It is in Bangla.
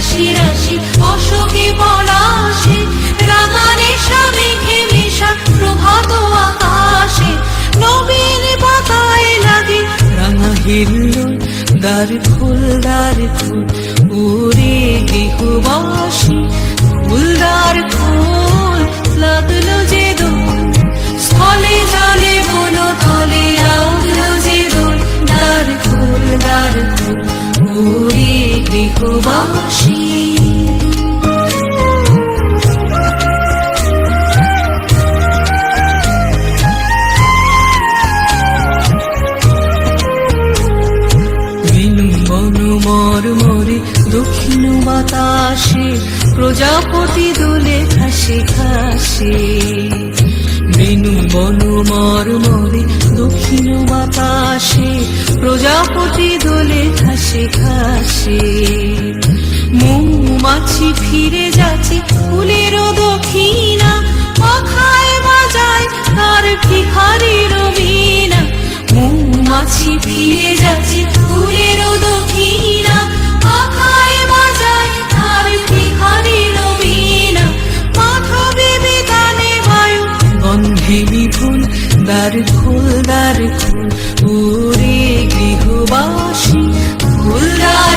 রাশি রাশি, অশোকে পলাশে রাঙানে মেঘে মিশা, প্রভাত আকাশে। নবীন পাতায় লাগে রাঙা হিল্লোল দ্বার ফুল দ্বার ফুল উরে গৃহবাসী ফুলদার ফুল, লাগল যে মর দক্ষিণ বাতাসে প্রজাপতি দোলে খাসে খাসে বেনু বন মর মরে দক্ষিণ বাতাসে প্রজাপতি দোলে খাসে খাসে মৌমাছি ফিরে যাচ্ছে ফুলের দক্ষিণা পাখায় বাজায় তার ভিখারি রবিনা মৌমাছি ফিরে যাচ্ছে ফুলের দক্ষিণা পাখায় বাজায় তার ভিখারি রবিনা মাথা বেবি বায়ু ফুল ফুল গৃহবাসী ফুলদার